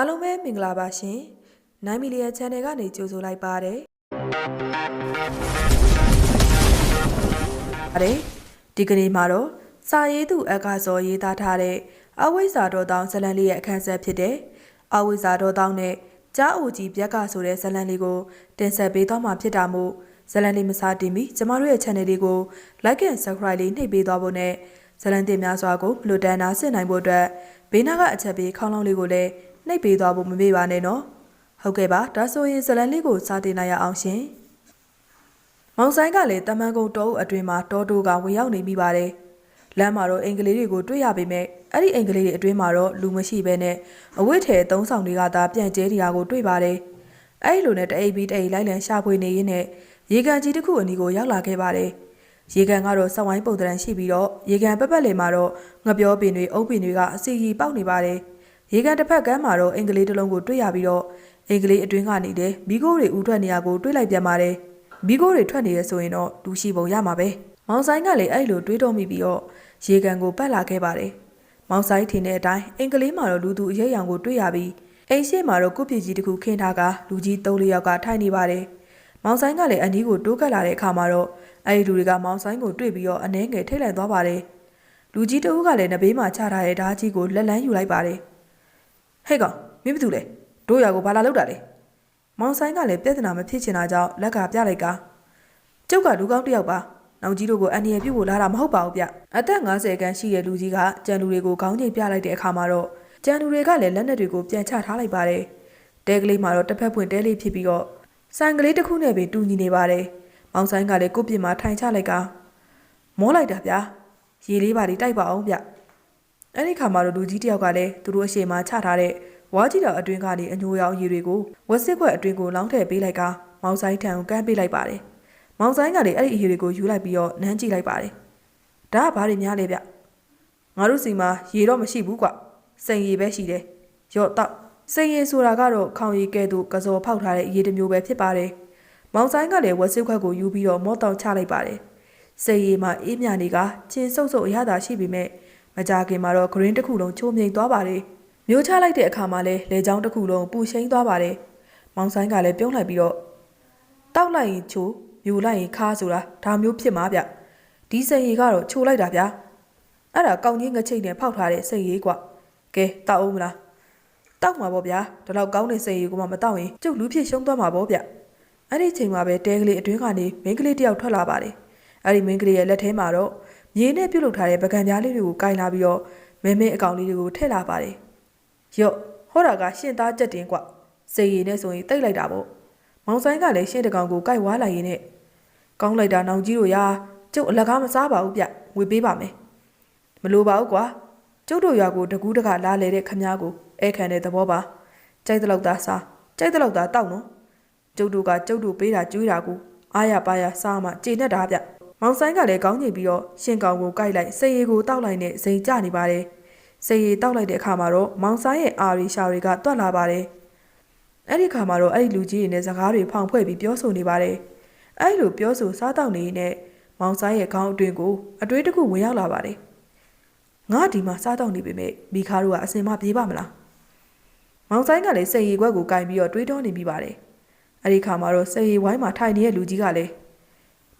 အားလုံးပဲမင်္ဂလာပါရှင်9 million channel ကနေကြိုဆိုလိုက်ပါတယ်ပါတယ်ဒီကနေ့မှာတော့စာရေးသူအက္ခဇော်ရေးသားထားတဲ့အဝိဇ္ဇာတော်တောင်းဇလန်လေးရဲ့အခန်းဆက်ဖြစ်တဲ့အဝိဇ္ဇာတော်တောင်းနဲ့ကြားအိုကြီးပြက်ကဆိုတဲ့ဇလန်လေးကိုတင်ဆက်ပေးသွားမှာဖြစ်တာမို့ဇလန်လေးမစားတင်ပြီးကျမတို့ရဲ့ channel လေးကို like and subscribe လေးနှိပ်ပေးသွားဖို့နဲ့ဇလန်တင်များစွာကိုမလွတ်တမ်းနာဆင်နိုင်ဖို့အတွက်ဘေးနားကအချက်ပေးခေါင်းလုံးလေးကိုလည်း နှိပ်ပေးသွားဖို့မမေ့ပါနဲ့နော်ဟုတ်ကဲ့ပါဒါဆိုရင်ဇလန်လေးကိုစတင်လိုက်ရအောင်ရှင်မောင်ဆိုင်ကလည်းတမန်ကုန်းတောအုပ်အတွင်မှာတောတိုးကဝင်ရောက်နေမိပါတယ်လမ်းမှာတော့အင်္ဂလိပ်တွေကိုတွေ့ရပေမဲ့အဲ့ဒီအင်္ဂလိပ်တွေအတွင်းမှာတော့လူမရှိဘဲနဲ့အဝတ်ထဲသုံးဆောင်တွေကသာပြန့်ကျဲတရားကိုတွေ့ပါတယ်အဲ့ဒီလိုနဲ့တအိပ်ပြီးတအိပ်လိုက်လံရှာဖွေနေရင်းနဲ့ရေကန်ကြီးတစ်ခုအနီးကိုရောက်လာခဲ့ပါတယ်ရေကန်ကတော့စက်ဝိုင်းပုံတရံရှိပြီးတော့ရေကန်ပက်ပက်လေမှာတော့ငပြောပင်တွေအုပ်ပင်တွေကအစီကြီးပေါက်နေပါတယ် ရေကန်တစ်ဖက်ကမ်းမှာတော့အင်္ဂလိပ်တစ်လုံးကိုတွေ့ရပြီးတော့အင်္ဂလိပ်အတွင်းကနေတဲ့ဘီကိုတွေဥထွက်နေရကိုတွေ့လိုက်ပြန်ပါတယ်ဘီကိုတွေထွက်နေရဆိုရင်တော့ဒူရှိပုံရမှာပဲမောင်ဆိုင်ကလည်းအဲ့လိုတွေးတော့မိပြီးတော့ရေကန်ကိုပတ်လာခဲ့ပါတယ်မောင်ဆိုင်ထင်တဲ့အတိုင်းအင်္ဂလိပ်မှာတော့လူသူအရေးရောင်ကိုတွေ့ရပြီးအိမ်ရှိမှာတော့ကုပြည်ကြီးတစ်ခုခင်းထားကလူကြီး၃လယောက်ကထိုင်နေပါတယ်မောင်ဆိုင်ကလည်းအနီးကိုတိုးကပ်လာတဲ့အခါမှာတော့အဲ့ဒီလူတွေကမောင်ဆိုင်ကိုတွေ့ပြီးတော့အနှဲငယ်ထိတ်လန့်သွားပါတယ်လူကြီးတဦးကလည်းနဘေးမှာချထားတဲ့ဓာကြီးကိုလက်လန်းယူလိုက်ပါတယ် ဟဲ့ကောင်မင်းဘာလုပ်လဲတို့ရွာကိုဘာလာလောက်တာလဲမောင်ဆိုင်ကလည်းပြဿနာမဖြစ်ချင်တာကြောင့်လက်ကပြလိုက်ကကျုပ်ကလူကောင်းတစ်ယောက်ပါနောင်ကြီးတို့ကိုအန်ဒီရပြုတ်ဖို့လာတာမဟုတ်ပါဘူးဗျအသက်50ခန်းရှိတဲ့လူကြီးကကြံလူတွေကိုခေါင်းချိန်ပြလိုက်တဲ့အခါမှာတော့ကြံလူတွေကလည်းလက်နက်တွေကိုပြန်ချထားလိုက်ပါတယ်တဲကလေးမှာတော့တစ်ဖက်ပွင့်တဲလေးဖြစ်ပြီးတော့ဆိုင်ကလေးတစ်ခုနဲ့ပဲတူညီနေပါတယ်မောင်ဆိုင်ကလည်းကိုယ့်ပြစ်မှာထိုင်ချလိုက်ကမောလိုက်တာဗျာရေလေးပါလေးတိုက်ပါအောင်ဗျ အဲ့ဒီခါမှာတော့လူကြီးတယောက်ကလည်းသူတို့အရှိမှာချထားတဲ့ဝါကြီးတော်အတွင်းကနေအညိုရောင်ရေတွေကိုဝက်စစ်ခွက်အတွင်းကိုလောင်းထည့်ပေးလိုက်ကမောင်ဆိုင်ထံကိုကမ်းပေးလိုက်ပါတယ်မောင်ဆိုင်ကလည်းအဲ့ဒီအရေတွေကိုယူလိုက်ပြီးတော့နမ်းကြည့်လိုက်ပါတယ်ဒါကဘာတွေများလဲဗျငါတို့စီမှာရေတော့မရှိဘူးကွစိန်ရေပဲရှိတယ်ရော့တော့စိန်ရေဆိုတာကတော့ခေါင်ရီကဲ့သို့ကစော်ဖောက်ထားတဲ့ရေတစ်မျိုးပဲဖြစ်ပါတယ်မောင်ဆိုင်ကလည်းဝက်စစ်ခွက်ကိုယူပြီးတော့မော့တောင်ချလိုက်ပါတယ်စိန်ရေမှာအေးမြနေကချင်းဆုပ်ဆုပ်အရသာရှိပေမဲ့ မကြခင်မှာတော့ဂရင်းတစ်ခုလုံးချိုးမြိန်သွားပါတယ်မျိုးချလိုက်တဲ့အခါမှာလဲလေချောင်းတစ်ခုလုံးပူရှိန်သွားပါတယ်မောင်ဆိုင်ကလည်းပြုံးလိုက်ပြီးတော့တောက်လိုက်ရင်ချိုးမြူလိုက်ရင်ခါဆိုတာဒါမျိုးဖြစ်မှာဗျဒီစိန်ရီကတော့ချိုးလိုက်တာဗျာအဲ့ဒါကောင်းကြီးငချိတ်နဲ့ဖောက်ထားတဲ့စိန်ရီကွကဲတောက်အောင်မလားတောက်မှာပေါ့ဗျာဒီလောက်ကောင်းတဲ့စိန်ရီကိုမှမတောက်ရင်ကျုပ်လူဖြစ်ရှုံးသွားမှာပေါ့ဗျအဲ့ဒီချိန်မှာပဲတဲကလေးအတွင်းကနေမိန်းကလေးတယောက်ထွက်လာပါတယ်အဲ့ဒီမိန်းကလေးရဲ့လက်ထဲမှာတော့ မြေနဲ့ပြုတ်လုထားတဲ့ပကံပြားလေးတွေကိုကင်လာပြီးတော့မဲမဲအကောင်လေးတွေကိုထည့်လာပါတယ်ရော့ဟောတာကရှင်သားကြက်တင်ကွစိန်ရီနဲ့ဆိုရင်တိတ်လိုက်တာပေါ့မောင်ဆိုင်ကလည်းရှင်းတကောင်ကိုကြိုက်ဝါလိုက်ရင်းနဲ့ကောင်းလိုက်တာနောင်ကြီးတို့ရာကျုပ်အလကားမစားပါဘူးဗျငွေပေးပါမယ်မလိုပါဘူးကွာကျုပ်တို့ရွာကိုတကူးတကလာလေတဲ့ခမားကိုအဲခံတဲ့သဘောပါကြိုက်တဲ့လောက်သာစားကြိုက်တဲ့လောက်သာတောက်နော်ကျုပ်တို့ကကျုပ်တို့ပေးတာကျွေးတာကိုအားရပါရစားမှကျေနပ်တာဗျ မောင်ဆိုင်ကလည်းကောင်းချိန်ပြီးတော့ရှင်ကောင်ကိုကြိုက်လိုက်စေရီကိုတောက်လိုက်နဲ့စိန်ကြနေပါတယ်စေရီတောက်လိုက်တဲ့အခါမှာတော့မောင်ဆိုင်ရဲ့အာရီရှာတွေကတွက်လာပါတယ်အဲ့ဒီခါမှာတော့အဲ့ဒီလူကြီးတွေနဲ့စကားတွေဖောင်ဖွဲ့ပြီးပြောဆိုနေပါတယ်။အဲ့လိုပြောဆိုစားတော့နေနဲ့မောင်စားရဲ့ခေါင်းအတွင်းကိုအတွေးတစ်ခုဝင်ရောက်လာပါတယ်။ငါဒီမှာစားတော့နေပေမဲ့မိခါတို့ကအစင်မပြေးပါမလား။မောင်ဆိုင်ကလည်းစိတ်ရည်ခွက်ကိုကင်ပြီးတော့တွေးတောနေမိပါတယ်။အဲ့ဒီခါမှာတော့စိတ်ရည်ဝိုင်းမှာထိုင်နေတဲ့လူကြီးကလည်း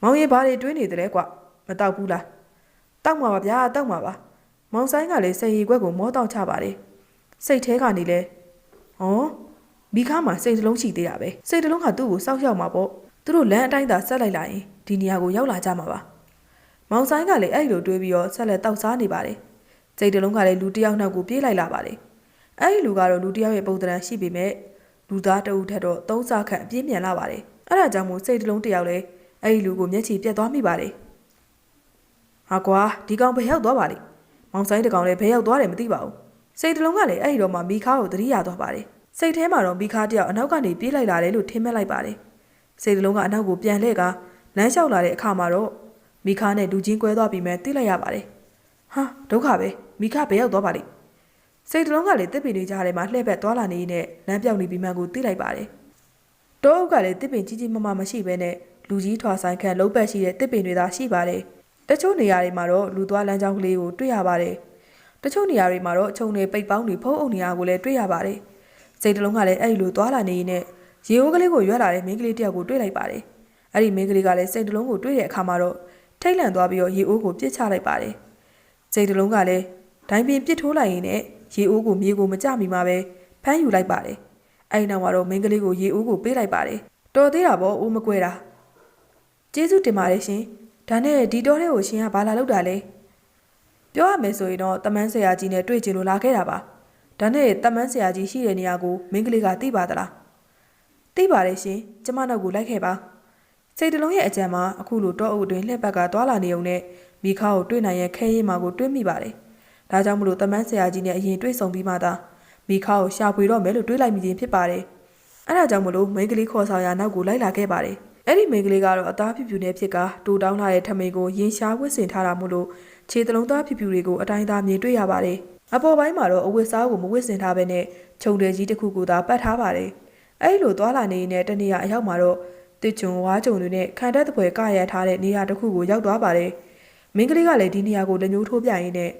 မောင်ရည်ဘာတွေတွေးနေတယ်လဲကွမတောက်ဘူးလား။တောက်မှာပါဗျာတောက်မှာပါ။မောင်ဆိုင်ကလည်းစိတ်ရည်ခွက်ကိုမောတောက်ချပါတယ်။စိတ်ထဲကနေလဲဟောမိခါမှာစိတ်တစ်လုံးရှိသေးတာပဲစိတ်တစ်လုံးကသူ့ကိုစောက်ရောက်မှာပေါ့သူတို့လမ်းအတိုင်းသာဆက်လိုက်လာရင်ဒီနေရာကိုရောက်လာကြမှာပါမောင်ဆိုင်ကလည်းအဲ့လိုတွေးပြီးတော့ဆက်လက်တောက်စားနေပါတယ်စိတ်တစ်လုံးကလည်းလူတစ်ယောက်နောက်ကိုပြေးလိုက်လာပါတယ်အဲ့ဒီလူကတော့လူတစ်ယောက်ရဲ့ပုံသဏ္ဍာန်ရှိပေမဲ့လူသားတအုပ်ထက်တော့သုံးစားခန့်အပြင်းပြန်လာပါတယ်အဲ့ဒါကြောင့်မို့စိတ်တစ်လုံးတစ်ယောက်လည်း အဲ့ဒီလူကိုမျက်ခြေပြတ်သွားမိပါတယ်ဟာကွာဒီကောင်ဘယ်ရောက်သွားပါလိမ့်မောင်ဆိုင်တကောင်လည်းဘယ်ရောက်သွားတယ်မသိပါဘူးစိတ်တစ်လုံးကလည်းအဲ့ဒီတော့မှမိခါကိုသတိရသွားပါတယ်စိတ်ထဲမှာတော့မိခါတယောက်အနောက်ကနေပြေးလိုက်လာတယ်လို့ထင်မဲ့လိုက်ပါတယ်စိတ်တလုံးကအနောက်ကိုပြန်လှည့်ကလမ်းလျှောက်လာတဲ့အခါမှာတော့မိခါနဲ့လူချင်းကွဲသွားပြီးမှသိလိုက်ရပါတယ်ဟာဒုက္ခပဲမိခဘယ်ရောက်သွားပါလိမ့်စိတ်တလုံးကလည်းတစ်ပင်တွေကြားထဲမှာလှည့်ဘက်သွားလာနေနဲ့လမ်းပြောက်နေပြီးမှကိုသိလိုက်ပါတယ်တောအုပ်ကလည်းတစ်ပင်ကြီးကြီးမမမရှိဘဲနဲ့ လူကြီးထွာဆိုင်ခန့်လုံးပတ်ရှိတဲ့တစ်ပင်တွေသာရှိပါတယ်တချို့နေရာတွေမှာတော့လူသွားလမ်းကြောင်းကလေးကိုတွေ့ရပါတယ်တချို့နေရာတွေမှာတော့ခြုံတွေပိတ်ပေါင်းတွေဖုံးအုပ်နေရကိုလည်းတွေ့ရပါတယ်စိတ်တလုံးကလည်းအဲ့ဒီလိုသွားလာနေရင်နဲ့ရေအိုးကလေးကိုရွက်လာတဲ့မိန်းကလေးတစ်ယောက်ကိုတွေ့လိုက်ပါတယ်အဲ့ဒီမိန်းကလေးကလည်းစိတ်တလုံးကိုတွေ့တဲ့အခါမှာတော့ထိတ်လန့်သွားပြီးတော့ရေအိုးကိုပြစ်ချလိုက်ပါတယ်စိတ်တလုံးကလည်းဒိုင်းပင်ပြစ်ထိုးလိုက်ရင်နဲ့ရေအိုးကိုမြေကိုမကြမီမှာပဲဖမ်းယူလိုက်ပါတယ်အဲ့ဒီနောက်မှာတော့မိန်းကလေးကိုရေအိုးကိုပေးလိုက်ပါတယ်တော်သေးတာပေါ့အိုးမကွဲတာ ကျေးဇူးတင်ပါတယ်ရှင်ဒါနဲ့ဒီတော်တဲ့ကိုရှင်ကဘာလာလုပ်တာလဲပြောရမယ်ဆိုရင်တော့တမန်းဆရာကြီးနဲ့တွေ့ကြလို့လာခဲ့တာပါဒါနဲ့တမန်းဆရာကြီးရှိတဲ့နေရာကိုမင်းကလေးကသိပါသလားသိပါတယ်ရှင်ကျမနောက်ကိုလိုက်ခဲ့ပါစိတ်တလုံးရဲ့အကြံမှာအခုလိုတော့အုပ်အတွင်းလှက်ဘက်ကသွာလာနေုံနဲ့မိခါကိုတွေ့နိုင်ရဲ့ခဲရင်မှာကိုတွေ့မိပါတယ်ဒါကြောင့်မလို့တမန်းဆရာကြီးနဲ့အရင်တွေ့ဆုံပြီးမှသာမိခါကိုရှာဖွေတော့မယ်လို့တွေးလိုက်မိခြင်းဖြစ်ပါတယ်အဲဒါကြောင့်မလို့မိန်းကလေးခေါ်ဆောင်ရာနောက်ကိုလိုက်လာခဲ့ပါတယ် အဲ့ဒီမိန်းကလေးကတော့အသားဖြူဖြူနဲ့ဖြစ်ကတူတောင်းလာတဲ့ထမိန်ကိုရင်ရှားဝစ်စင်ထားတာမို့လို့ခြေတလုံးသားဖြူဖြူတွေကိုအတိုင်းသားမြင်တွေ့ရပါတယ်။အပေါ်ပိုင်းမှာတော့အဝတ်စားကိုမဝတ်ဆင်ထားဘဲနဲ့ခြုံတယ်ကြီးတစ်ခုကိုသာပတ်ထားပါတယ်။အဲဒီလိုသွားလာနေရင်တနေရာအရောက်မှာတော့တစ်ချုံဝါးချုံတွေနဲ့ခံတက်တဲ့ပွဲကရထားတဲ့နေရာတစ်ခုကိုရောက်သွားပါတယ်။မင်းကလေးကလည်းဒီနေရာကိုလက်ညှိုးထိုးပြရင်းနဲ့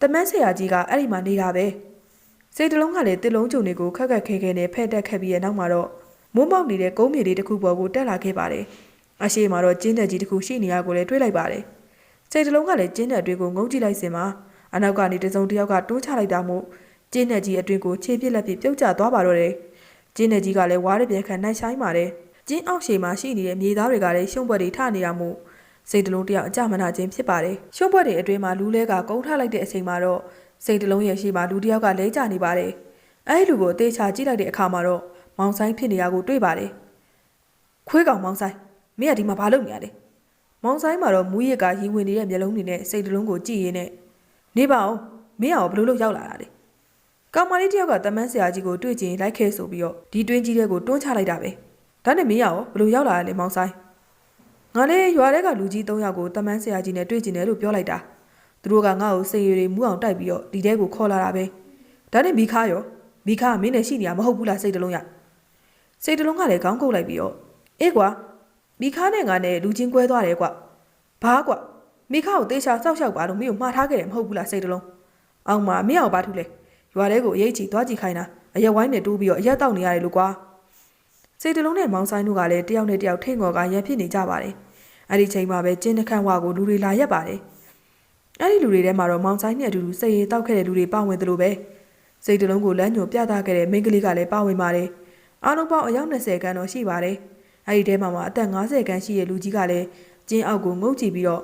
တမန်းဆရာကြီးကအဲ့ဒီမှာနေတာပဲ။စိတ်တလုံးကလည်းတစ်လုံးချုံတွေကိုခက်ခက်ခဲခဲနဲ့ဖဲ့တက်ခက်ပြီးတဲ့နောက်မှာတော့ မိုးမောက်နေတဲ့ကုန်းမြေလေးတစ်ခုပေါ်ကိုတက်လာခဲ့ပါတယ်။အရှိမှာတော့ကျင်းတဲ့ကြီးတစ်ခုရှိနေရကိုလည်းတွေ့လိုက်ပါတယ်။စိတ်တလုံးကလည်းကျင်းတဲ့အတွင်းကိုငုံကြည့်လိုက်စင်မှာအနောက်ကနေတစုံတစ်ယောက်ကတိုးချလိုက်တာမို့ကျင်းတဲ့ကြီးအတွင်းကိုခြေပြစ်လက်ပြပြုတ်ကျသွားပါတော့တယ်။ကျင်းတဲ့ကြီးကလည်းဝါးရပြန်ခံနိုင်ဆိုင်ပါတယ်။ကျင်းအောက်ရှိမှာရှိနေတဲ့မြေသားတွေကလည်းရှုံ့ဘွက်တွေထနေတာမို့စိတ်တလုံးတယောက်အကြမနာခြင်းဖြစ်ပါတယ်။ရှုံ့ဘွက်တွေအတွင်းမှာလူလဲကကုန်းထလိုက်တဲ့အချိန်မှာတော့စိတ်တလုံးရဲ့ရှိမှာလူတစ်ယောက်ကလဲကျနေပါတယ်။အဲဒီလူကိုအသေးချာကြည့်လိုက်တဲ့အခါမှာတော့ မောင်ဆိုင်ဖြစ်နေရကိုတွေ့ပါတယ်။ခွေးကောင်မောင်ဆိုင်မင်းကဒီမှာဘာလုပ်နေရလဲ။မောင်ဆိုင်မှာတော့မူးရစ်ကရင်ဝင်နေတဲ့မျက်လုံးတွေနဲ့စိတ်တလုံးကိုကြည့်ရင်းနဲ့နေပါအောင်မင်းအောင်ဘလို့လို့ရောက်လာတာလေကောင်မလေးတယောက်ကတမန်းဆရာကြီးကိုတွေ့ချင်လိုက်ခဲဆိုပြီးတော့ဒီတွင်းကြီးတဲ့ကိုတွန်းချလိုက်တာပဲဒါနဲ့မင်းအောင်ဘလို့ရောက်လာတာလဲမောင်ဆိုင်ငါလေးရွာထဲကလူကြီး၃ယောက်ကိုတမန်းဆရာကြီးနဲ့တွေ့ချင်တယ်လို့ပြောလိုက်တာသူတို့ကငါ့ကိုစိတ်ရည်တွေမူးအောင်တိုက်ပြီးတော့ဒီတဲကိုခေါ်လာတာပဲဒါနဲ့မိခါရောမိခါကမင်းနဲ့ရှိနေရမဟုတ်ဘူးလားစိတ်တလုံးရ စိတ်တလုံးကလည်းခေါင်းကုတ်လိုက်ပြီးတော့အေးကွာမိခါနဲ့ငါနဲ့လူချင်းကွဲသွားတယ်ကွဘာကွမိခါကိုတေချာစောက်ရှောက်ပါလို့မင်းကိုမှားထားခဲ့တယ်မဟုတ်ဘူးလားစိတ်တလုံးအောင်မမင်းအောင်ဘာထူလဲရွာထဲကိုအရေးချီသွားကြည့်ခိုင်းတာအရက်ဝိုင်းနဲ့တိုးပြီးတော့အရက်တောက်နေရတယ်လို့ကွာစိတ်တလုံးနဲ့မောင်ဆိုင်တို့ကလည်းတယောက်နဲ့တယောက်ထိတ်ငေါ်ကရန်ဖြစ်နေကြပါတယ်အဲ့ဒီချိန်မှာပဲကျင်းနှခန့်ဝါကိုလူတွေလာရက်ပါတယ်အဲ့ဒီလူတွေထဲမှာတော့မောင်ဆိုင်နဲ့အတူတူစိတ်ရည်တောက်ခဲ့တဲ့လူတွေပါဝင်တယ်လို့ပဲစိတ်တလုံးကိုလမ်းညွန်ပြသခဲ့တဲ့မိန်းကလေးကလည်းပါဝင်ပါတယ် အားလုံးပေါင်းအယောက်20ခန်းတော့ရှိပါတယ်အဲ့ဒီထဲမှာမှအသက်50ခန်းရှိတဲ့လူကြီးကလည်းကျင်းအောက်ကိုငုံကြည့်ပြီးတော့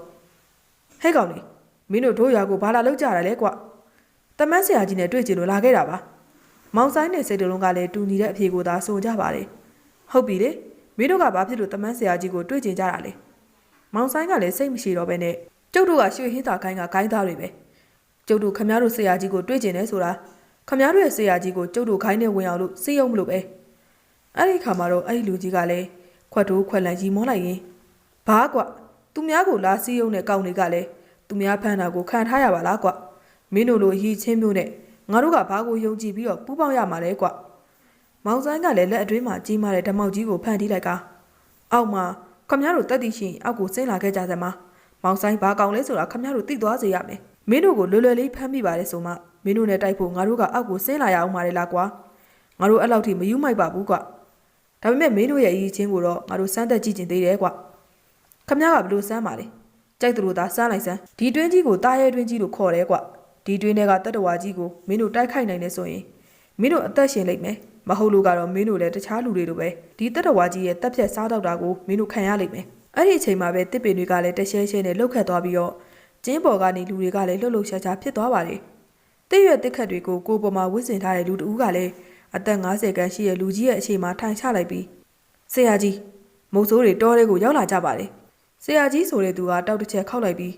ဟဲ့ကောင်လေးမင်းတို့တို့ရွာကိုဘာလာလောက်ကြတာလဲကွတမန်းဆရာကြီးနဲ့တွေ့ကြလို့လာခဲ့တာပါမောင်ဆိုင်နဲ့စိတ်တလုံးကလည်းတူညီတဲ့အဖြေကိုသာဆိုကြပါတယ်ဟုတ်ပြီလေမင်းတို့ကဘာဖြစ်လို့တမန်းဆရာကြီးကိုတွေ့ကြကြတာလဲမောင်ဆိုင်ကလည်းစိတ်မရှိတော့ဘဲနဲ့ကျုပ်တို့ကရွှေဟင်းသာခိုင်းကဂိုင်းသားတွေပဲကျုပ်တို့ခမည်းတော်ဆရာကြီးကိုတွေ့ကြတယ်ဆိုတာခမည်းတော်ရဲ့ဆရာကြီးကိုကျုပ်တို့ခိုင်းနေဝင်အောင်လို့စိတ်ယုံမလို့ပဲ အဲ့ဒီခါမှာတော့အဲ့ဒီလူကြီးကလည်းခွက်တိုးခွက်လန်ရီမောလိုက်ရင်ဘာကွသူများကိုလာစီးရုံနဲ့ကောင်းတွေကလည်းသူများဖမ်းတာကိုခံထားရပါလားကွမင်းတို့လိုအရေးချင်းမျိုးနဲ့ငါတို့ကဘာကိုယုံကြည်ပြီးတော့ပူးပေါင်းရမှာလဲကွမောင်ဆိုင်ကလည်းလက်အတွင်းမှာကြီးမားတဲ့ဓမောက်ကြီးကိုဖန်တီးလိုက်ကအောက်မှာခမရတို့တက်တည်ရှင်အောက်ကိုဆင်းလာခဲ့ကြစမ်းမမောင်ဆိုင်ဘာကောင်လဲဆိုတာခမရတို့သိသွားစေရမယ်မင်းတို့ကိုလွယ်လွယ်လေးဖမ်းမိပါတယ်ဆိုမှမင်းတို့နဲ့တိုက်ဖို့ငါတို့ကအောက်ကိုဆင်းလာရအောင်ပါလေလားကွာငါတို့အဲ့လောက်ထိမယူမိုက်ပါဘူးကွ ဒါပေမဲ့မင်းတို့ရဲ့အရေးချင်းကိုတော့ငါတို့စမ်းသက်ကြည့်ကျင်သေးတယ်ကွခမ ्या ကဘလို့စမ်းပါလဲကြိုက်သူတို့သာစမ်းလိုက်စမ်းဒီတွင်းကြီးကိုတာရဲတွင်းကြီးလို့ခေါ်တယ်ကွဒီတွင်းတွေကတတ္တဝါကြီးကိုမင်းတို့တိုက်ခိုက်နိုင်နေဆိုရင်မင်းတို့အသက်ရှင်လိမ့်မယ်မဟုတ်လို့ကတော့မင်းတို့လည်းတခြားလူတွေလိုပဲဒီတတ္တဝါကြီးရဲ့တက်ဖြတ်စားတော့တာကိုမင်းတို့ခံရလိမ့်မယ်အဲ့ဒီအချိန်မှာပဲတစ်ပင်တွေကလည်းတရှဲရှဲနဲ့လှုပ်ခတ်သွားပြီးတော့ကျင်းပေါ်ကနေလူတွေကလည်းလှုပ်လှုပ်ရှားရှားဖြစ်သွားပါတယ်တစ်ရွက်တစ်ခတ်တွေကိုကိုယ်ပေါ်မှာဝစ်စင်ထားတဲ့လူတဦးကလည်း အသက်50ခန်းရှိတဲ့လူကြီးရဲ့အချိန်မှာထိုင်ချလိုက်ပြီးဆရာကြီးမုတ်ဆိုးတွေတောထဲကိုရောက်လာကြပါတယ်ဆရာကြီးဆိုတဲ့သူကတောက်တစ်ချက်ခောက်လိုက်ပြီး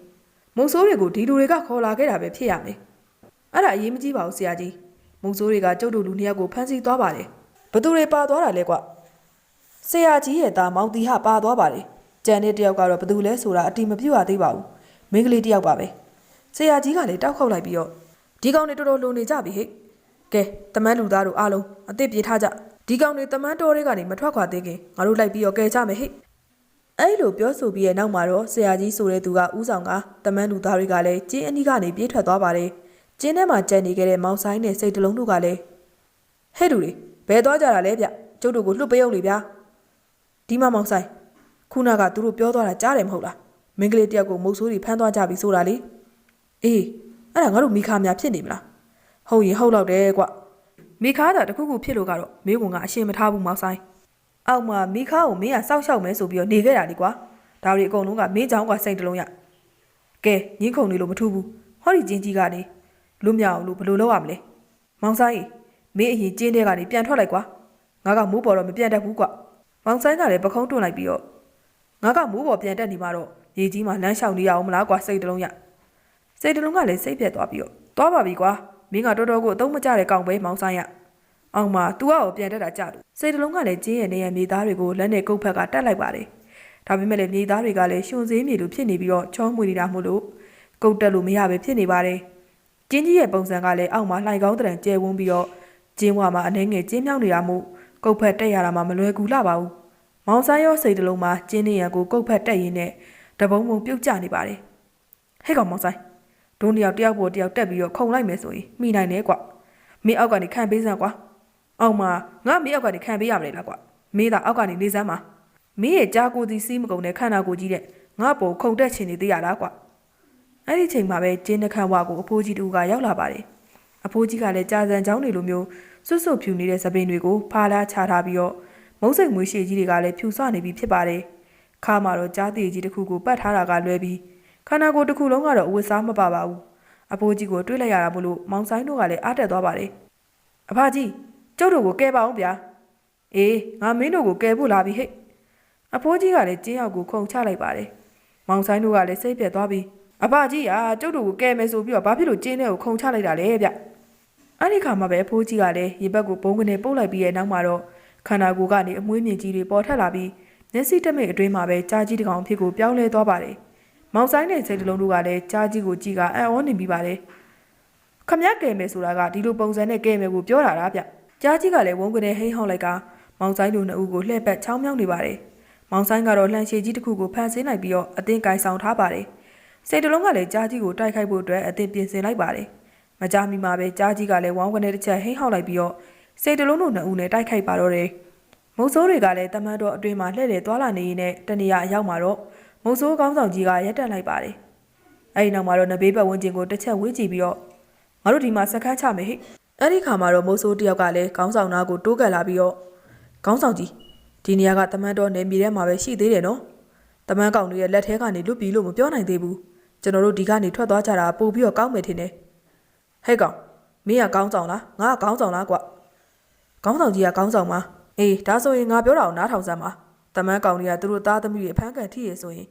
မုတ်ဆိုးတွေကိုဒီလူတွေကခေါ်လာခဲ့တာပဲဖြစ်ရမယ်အဲ့ဒါအရေးမကြီးပါဘူးဆရာကြီးမုတ်ဆိုးတွေကကျုပ်တို့လူနှစ်ယောက်ကိုဖမ်းဆီးသွားပါတယ်ဘသူတွေပါသွားတာလဲကွဆရာကြီးရဲ့သားမောင်တီဟပါသွားပါတယ်ကြံတဲ့တယောက်ကတော့ဘသူလဲဆိုတာအတိမပြုတ်ရသေးပါဘူးမိန်းကလေးတယောက်ပါပဲဆရာကြီးကလည်းတောက်ခောက်လိုက်ပြီးတော့ဒီကောင်တွေတော်တော်လုံနေကြပြီဟဲ့ ကဲတမန်းလူသားတို့အားလုံးအသစ်ပြေထားကြဒီကောင်တွေတမန်းတော်တွေကနေမထွက်ခွာသေးခင်ငါတို့လိုက်ပြီးတော့ကဲကြမယ်ဟဲ့အဲ့လိုပြောဆိုပြီးရဲ့နောက်မှာတော့ဆရာကြီးဆိုတဲ့သူကဥဆောင်ကတမန်းလူသားတွေကလည်းကျင်းအနီးကနေပြေးထွက်သွားပါတယ်ကျင်းထဲမှာကြံနေခဲ့တဲ့မောင်ဆိုင်နဲ့စိတ်တလုံးတို့ကလည်းဟဲ့လူတွေဘဘယ်သွားကြတာလဲဗျကျုပ်တို့ကိုလှုပ်ပရုပ်လေဗျာဒီမှာမောင်ဆိုင်ခုနကသူတို့ပြောသွားတာကြားတယ်မဟုတ်လားမင်းကလေးတယောက်ကိုမုတ်ဆိုးတွေဖမ်းသွားကြပြီဆိုတာလေအေးအဲ့ဒါငါတို့မိခါများဖြစ်နေမလား ဟုတ်ရင်ဟုတ်တော့တယ်ကွမိခါတာတခုခုဖြစ်လို့ကတော့မင်းကအရှင်းမထားဘူးမောင်ဆိုင်အောက်မှာမိခါကိုမင်းကစောက်ရှောက်မဲဆိုပြီးတော့နေခဲ့တာလေကွာဒါတွေအကုန်လုံးကမင်းကြောင့်ကစိတ်တလုံးရကဲညင်းခုံနေလို့မထူးဘူးဟောဒီကျင်းကြီးကနေလွတ်မြောက်အောင်လို့ဘယ်လိုလုပ်ရမလဲမောင်ဆိုင်မင်းအရင်ကျင်းထဲကနေပြန်ထွက်လိုက်ကွာငါကမိုးပေါ်တော့မပြန်တတ်ဘူးကွာမောင်ဆိုင်ကလည်းပခုံးတွန်းလိုက်ပြီးတော့ငါကမိုးပေါ်ပြန်တက်နေမှာတော့ရေကြီးမှာလမ်းလျှောက်နေရအောင်မလားကွာစိတ်တလုံးရစိတ်တလုံးကလည်းစိတ်ပြက်သွားပြီးတော့သွားပါပြီကွာ မင်းကတော်တော်ကိုအသုံးမကျတဲ့ကောင်ပဲမောင်ဆိုင်ရအောင်မ तू ကကိုပြန်တက်တာကြတယ်စိတ်တလုံးကလည်းကျင်းရဲ့နေရမြေသားတွေကိုလက်နဲ့ကုတ်ဖက်ကတက်လိုက်ပါတယ်ဒါပေမဲ့လည်းမြေသားတွေကလည်းရှင်သေးမြေလိုဖြစ်နေပြီးတော့ချောမွေနေတာမို့လို့ကုတ်တက်လို့မရပဲဖြစ်နေပါတယ်ကျင်းကြီးရဲ့ပုံစံကလည်းအောက်မှာလှိုင်ကောင်းတရံကျဲဝန်းပြီးတော့ကျင်းဝါမှာအနေငယ်ကျင်းမြောက်နေတာမို့ကုတ်ဖက်တက်ရတာမှမလွယ်ကူလာပါဘူးမောင်ဆိုင်ရောစိတ်တလုံးမှာကျင်းနေရန်ကိုကုတ်ဖက်တက်ရင်းနဲ့တပုံပုံပြုတ်ကျနေပါတယ်ဟဲ့ကောင်မောင်ဆိုင် ဒုံးတယောက်တယောက်ပေါ်တယောက်တက်ပြီးတော့ခုံလိုက်မယ်ဆိုရင်မိနိုင်တယ်ကွမင်းအောက်ကနေခံပေးစမ်းကွာအောင်မငါမင်းအောက်ကနေခံပေးရမလဲလားကွာမင်းသာအောက်ကနေနေစမ်းပါမင်းရဲ့ကြားကိုယ်စီစီးမကုန်တဲ့ခန္ဓာကိုယ်ကြီးတဲ့ငါ့ပုံခုံတက်ချင်နေသေးရလားကွာအဲ့ဒီချိန်မှာပဲကျင်းနှခမ်းဝါကိုအဖိုးကြီးတူကရောက်လာပါတယ်အဖိုးကြီးကလည်းကြာစံချောင်းတွေလိုမျိုးစွတ်စွတ်ဖြူနေတဲ့သပင်တွေကိုဖားလားချထားပြီးတော့မုံစိတ်မွေးရှည်ကြီးတွေကလည်းဖြူဆွနေပြီဖြစ်ပါတယ်ခါမှာတော့ကြားသေးကြီးတစ်ခုကိုပတ်ထားတာကလွဲပြီး ခန္ဓာကိုယ်တစ်ခုလုံးကတော့အဝတ်စားမပါပါဘူးအဖိုးကြီးကိုတွေးလိုက်ရတာမို့လို့မောင်ဆိုင်တို့ကလည်းအားတက်သွားပါတယ်အဖကြီးကျုပ်တို့ကိုကဲပါအောင်ဗျာအေးငါမင်းတို့ကိုကဲဖို့လာပြီဟဲ့အဖိုးကြီးကလည်းကျင်းရောက်ကိုခုံချလိုက်ပါတယ်မောင်ဆိုင်တို့ကလည်းစိတ်ပြက်သွားပြီအဖကြီးကကျုပ်တို့ကိုကဲမယ်ဆိုပြီးတော့ဘာဖြစ်လို့ကျင်းတဲ့ကိုခုံချလိုက်တာလဲဗျအဲ့ဒီခါမှာပဲအဖိုးကြီးကလည်းရေဘက်ကိုဘုံကနေပုတ်လိုက်ပြီးရဲ့နောက်မှာတော့ခန္ဓာကိုယ်ကနေအမွှေးမြင့်ကြီးတွေပေါ်ထွက်လာပြီးမျက်စိတမိတ်အတွင်းမှာပဲကြားကြီးတစ်ကောင်ဖြစ်ကိုပြောင်းလဲသွားပါတယ် မောင်ဆိုင်နဲ့စိတ်တလုံးတို့ကလည်းကြားကြီးကိုကြည့်ကအံ့ဩနေပြီးပါတယ်ခမက်ကဲမယ်ဆိုတာကဒီလိုပုံစံနဲ့ကဲမယ်ကိုပြောတာလားဗျကြားကြီးကလည်းဝုန်းကနေဟိန်းဟောင်းလိုက်ကမောင်ဆိုင်တို့နှစ်ဦးကိုလှည့်ပတ်ချောင်းမြောင်းနေပါတယ်။မောင်ဆိုင်ကတော့လှန်ရှည်ကြီးတစ်ခုကိုဖန်ဆင်းလိုက်ပြီးတော့အသင်းကင်ဆောင်ထားပါတယ်။စိတ်တလုံးကလည်းကြားကြီးကိုတိုက်ခိုက်ဖို့အတွက်အသင်းပြင်ဆင်လိုက်ပါတယ်။မကြမီမှာပဲကြားကြီးကလည်းဝေါင်းကနေတစ်ချက်ဟိန်းဟောင်းလိုက်ပြီးတော့စိတ်တလုံးတို့နှစ်ဦးနဲ့တိုက်ခိုက်ပါတော့တယ်။မုတ်ဆိုးတွေကလည်းတမန်တော်အတွင်းမှာလှည့်လည်သွားလာနေရင်းနဲ့တနေရာအရောက်မှာတော့ မုတ်ဆိုးကောင်းဆောင်ကြီးကရက်တက်လိုက်ပါတယ်။အဲဒီနောက်မှာတော့နဘေးပတ်ဝန်းကျင်ကိုတစ်ချက်ဝေးကြည့်ပြီးတော့ငါတို့ဒီမှာစခန်းချမယ်ဟိ။အဲ့ဒီခါမှာတော့မိုးဆိုးတယောက်ကလည်းခေါင်းဆောင်နာကိုတိုးကပ်လာပြီးတော့ခေါင်းဆောင်ကြီးဒီနေရာကတမန်တော်နယ်မြေထဲမှာပဲရှိသေးတယ်နော်။တမန်ကောင်တွေရဲ့လက်ထဲကနေလွတ်ပြီးလို့မပြောနိုင်သေးဘူး။ကျွန်တော်တို့ဒီကနေထွက်သွားကြတာပို့ပြီးတော့ကောင်းမယ်ထင်တယ်။ဟဲ့ကောင်မင်းကခေါင်းဆောင်လားငါကခေါင်းဆောင်လားကွ။ခေါင်းဆောင်ကြီးကခေါင်းဆောင်ပါ။အေးဒါဆိုရင်ငါပြောတာကိုနားထောင်စမ်းပါ။ တမန်ကောင်တွေကသူတို့သားသမီးတွေအဖမ်းခံထိရဆိုရင်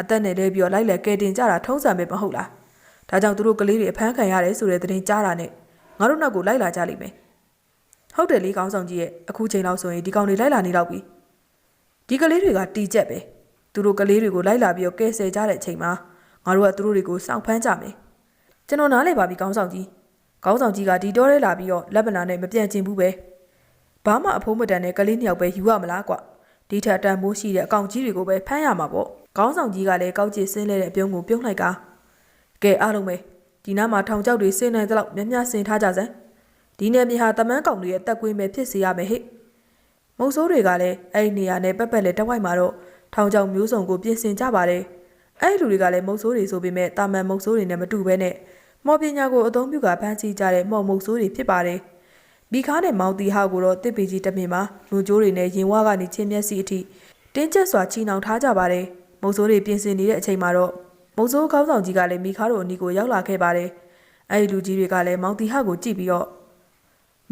အသက်နဲ့လဲပြီးတော့လိုက်လက်ကဲတင်ကြတာထုံးစံပဲမဟုတ်လား။ဒါကြောင့်သူတို့ကလေးတွေအဖမ်းခံရတယ်ဆိုတဲ့သတင်းကြားတာနဲ့ငါတို့နောက်ကိုလိုက်လာကြလိမ့်မယ်ဟုတ်တယ်လေကောင်းဆောင်ကြီးရဲ့အခုချိန်လောက်ဆိုရင်ဒီကောင်တွေလိုက်လာနေတော့ပြီဒီကလေးတွေကတီကျက်ပဲသူတို့ကလေးတွေကိုလိုက်လာပြီးတော့ကဲဆယ်ကြတဲ့အချိန်မှာငါတို့ကသူတို့တွေကိုစောင့်ဖမ်းကြမယ်ကျွန်တော်နားလည်ပါပြီကောင်းဆောင်ကြီးကောင်းဆောင်ကြီးကဒီတော့ရဲလာပြီးတော့လက်ပနာနဲ့မပြန့်ကျင်ဘူးပဲဘာမှအဖိုးမတန်တဲ့ကလေးနှစ်ယောက်ပဲယူရမလားကွ ဒီထက်တန်ဖိုးရှိတဲ့အကောင့်ကြီးတွေကိုပဲဖမ်းရမှာပေါ့ခေါင်းဆောင်ကြီးကလည်းကောက်ကျစ်ဆင်းလဲတဲ့အပြုံးကိုပြုံးလိုက်ကာကဲအားလုံးပဲဒီနားမှာထောင်ချောက်တွေဆင်းနိုင်သလောက်များများဆင်ထားကြစမ်းဒီနယ်မြေဟာတမန်းကောင်တွေရဲ့တက်ကွင်းပဲဖြစ်စေရမယ်ဟဲ့မုတ်ဆိုးတွေကလည်းအဲ့ဒီနေရာနဲ့ပတ်ပတ်လက်တဝိုက်မှာတော့ထောင်ချောက်မျိုးစုံကိုပြင်ဆင်ကြပါတယ်အဲ့ဒီလူတွေကလည်းမုတ်ဆိုးတွေဆိုပေမဲ့တာမန်မုတ်ဆိုးတွေနဲ့မတူဘဲနဲ့မော်ပညာကိုအသုံးပြုကဖမ်းဆီးကြတဲ့မော်မုတ်ဆိုးတွေဖြစ်ပါတယ်။ ဘီခါနဲ့မောင်တီဟောက်ကိုတော့တစ်ပီကြီးတမင်မှာလူကြိုးတွေနဲ့ရင်ဝါကနေချင်းမျက်စိအထိတင်းကျပ်စွာချီနှောင်ထားကြပါတယ်မုတ်ဆိုးတွေပြင်ဆင်နေတဲ့အချိန်မှာတော့မုတ်ဆိုးကောင်းဆောင်ကြီးကလည်းမိခါတို့အနီကိုရောက်လာခဲ့ပါတယ်အဲ့ဒီလူကြီးတွေကလည်းမောင်တီဟကိုကြည့်ပြီးတော့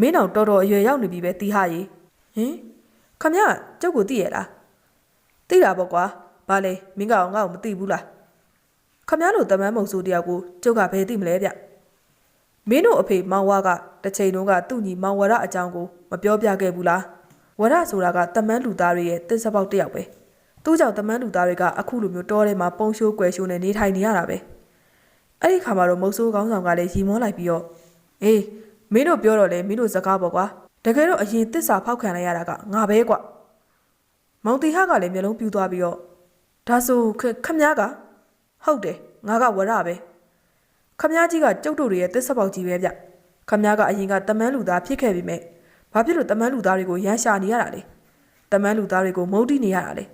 မင်းအောင်တော်တော်အရွယ်ရောက်နေပြီပဲတီဟရေဟင်ခမရကျုပ်ကိုသိရလားသိတာပေါ့ကွာဘာလဲမင်းကောင်ငါ့ကိုမသိဘူးလားခမရတို့တမန်းမုံဆိုးတယောက်ကိုကျုပ်ကဘယ်သိမလဲဗျ မင်းတို့အဖေမောင်ဝါကတစ်ချိန်လုံးကသူ့ညီမောင်ဝရအကြောင်းကိုမပြောပြခဲ့ဘူးလားဝရဆိုတာကတမန်းလူသားတွေရဲ့တစ်စပေါက်တစ်ယောက်ပဲသူ့ကြောင့်တမန်းလူသားတွေကအခုလိုမျိုးတောထဲမှာပုံရှိုးကွယ်ရှိုးနဲ့နေထိုင်နေရတာပဲအဲ့ဒီခါမှာတော့မုတ်ဆိုးကောင်းဆောင်ကလည်းရီမောလိုက်ပြီးတော့အေးမင်းတို့ပြောတော့လေမင်းတို့စကားပေါ့ကွာတကယ်တော့အရင်တစ္ဆာဖောက်ခံလိုက်ရတာကငါပဲကွမောင်တီဟကလည်းမျက်လုံးပြူသွားပြီးတော့ဒါဆိုခခမ ्या ကဟုတ်တယ်ငါကဝရပဲ ခမ ्या ကြီးကကျုပ်တို့တွေရဲ့တစ္ဆပေါက်ကြီးပဲဗျခမ ्या ကအရင်ကတမန်းလူသားဖြစ်ခဲ့ပြီမဲ့ဘာဖြစ်လို့တမန်းလူသားတွေကိုရန်ရှာနေရတာလဲတမန်းလူသားတွေကိုမုန်းတီးနေရတာလဲ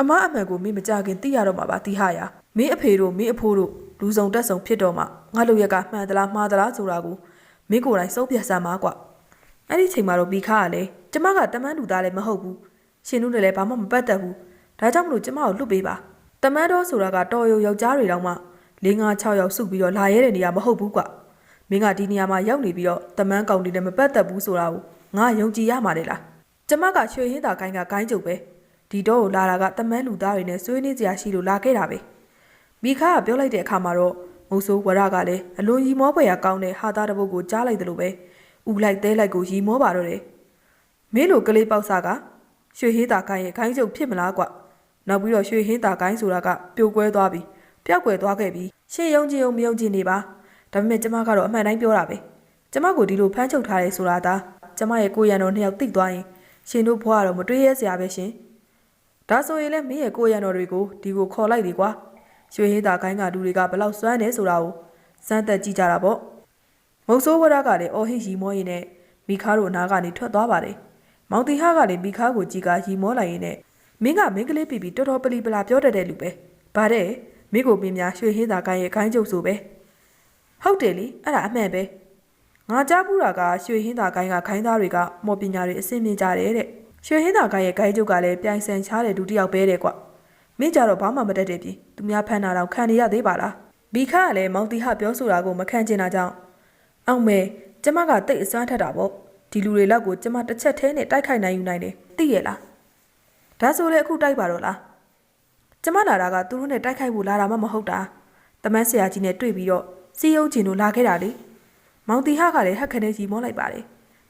အမအမှန်ကိုမင်းမကြခင်သိရတော့မှာပါတိဟရာမင်းအဖေတို့မင်းအဖိုးတို့လူစုံတက်ဆုံဖြစ်တော့မှငါတို့ရက်ကမှန်သလားမှားသလားဆိုတာကိုမင်းကိုယ်တိုင်စုံပြတ်စမ်းပါကွာအဲ့ဒီချိန်မှာတော့ဘီခါကလည်းကျမကတမန်းလူသားလည်းမဟုတ်ဘူးရှင်တို့လည်းဘာမှမပတ်သက်ဘူးဒါကြောင့်မလို့ကျမကိုလွတ်ပေးပါတမန်းတော်ဆိုတာကတော်ရုံယောက်ျားတွေတောင်မှ ၄၅6ယောက်စုပြီးတော့လာရဲတဲ့နေရာမဟုတ်ဘူးကွာမင်းကဒီနေရာမှာရောက်နေပြီးတော့တမန်းကောင်တွေနဲ့မပတ်သက်ဘူးဆိုတာကိုငါယုံကြည်ရမှာလေလားကျမကရွှေဟင်းသာကိုင်းကကိုင်းကြုတ်ပဲဒီတော့ကိုလာတာကတမန်းလူသားတွေနဲ့ဆွေးနွေးကြရရှိလို့လာခဲ့တာပဲမိခါကပြောလိုက်တဲ့အခါမှာတော့မုတ်ဆိုးဝရကလည်းအလွန်ရီမောဖွယ်ရကောင်းတဲ့ဟာသားတစ်ပုတ်ကိုကြားလိုက်တယ်လို့ပဲဥလိုက်သေးလိုက်ကိုရီမောပါတော့တယ်မင်းလိုကလေးပေါက်စားကရွှေဟင်းသာကိုင်းရဲ့ကိုင်းကြုတ်ဖြစ်မလားကွနောက်ပြီးတော့ရွှေဟင်းသာကိုင်းဆိုတာကပြိုကွဲသွားပြီ ပျောက်ကွယ်သွားခဲ့ပြီရှင်းယုံကြည်ုံမယုံကြည်နေပါဒါပေမဲ့ကျမကတော့အမှန်တိုင်းပြောတာပဲကျမကိုဒီလိုဖမ်းချုပ်ထားရဲဆိုတာဒါကျမရဲ့ကိုယ်ရံတော်နှစ်ယောက်တိတ်သွားရင်ရှင်တို့ဘွားကတော့မတွေးရဲစရာပဲရှင်ဒါဆိုရင်လည်းမင်းရဲ့ကိုယ်ရံတော်တွေကိုဒီကိုခေါ်လိုက်လေကွာရွှေဟင်းသာကိုင်းကလူတွေကဘလောက်စွမ်းနေဆိုတာကိုစမ်းသက်ကြည့်ကြတာပေါ့မုတ်ဆိုးဝရကလည်းအော်ဟစ်ရီမောရင်နဲ့မိခါတို့အနာကနေထွက်သွားပါတယ်မောင်တီဟာကလည်းမိခါကိုကြည်ကရီမောလိုက်ရင်နဲ့မင်းကမင်းကလေးပြီပြီတော်တော်ပလီပလာပြောတတ်တဲ့လူပဲဗါတဲ့ မင်းကိုမင်းများရွှေဟင်းသာကိုင်းရဲ့ခိုင်းကျုပ်ဆိုပဲဟုတ်တယ်လေအဲ့ဒါအမှန်ပဲငါကြားဘူးတာကရွှေဟင်းသာကိုင်းကခိုင်းသားတွေကမော်ပညာတွေအစင်မြင့်ကြတယ်တဲ့ရွှေဟင်းသာကိုင်းရဲ့ဂိုင်းကျုပ်ကလည်းပြိုင်ဆန်ချားတဲ့ဒုတိယပဲတဲ့ကွမင်းကြတော့ဘာမှမတတ်တဲ့ပြင်သူများဖမ်းတာတော့ခံနေရသေးပါလားဘီခါကလည်းမောင်တီဟပြောဆိုတာကိုမခံချင်တာကြောင့်အောင်မဲကျမကတိတ်အစွမ်းထက်တာပေါ့ဒီလူတွေလောက်ကိုကျမတစ်ချက်သေးနဲ့တိုက်ခိုက်နိုင်ယူနိုင်တယ်သိရဲ့လားဒါဆိုလေအခုတိုက်ပါတော့လား ကျမလာတာကသူတို့နဲ့တိုက်ခိုက်ဖို့လာတာမှမဟုတ်တာတမန်ဆရာကြီးနဲ့တွေ့ပြီးတော့စီယုံကျင်တို့လာခဲ့တာလေမောင်တီဟကလည်းဟက်ခနဲ့ရီမောလိုက်ပါတယ်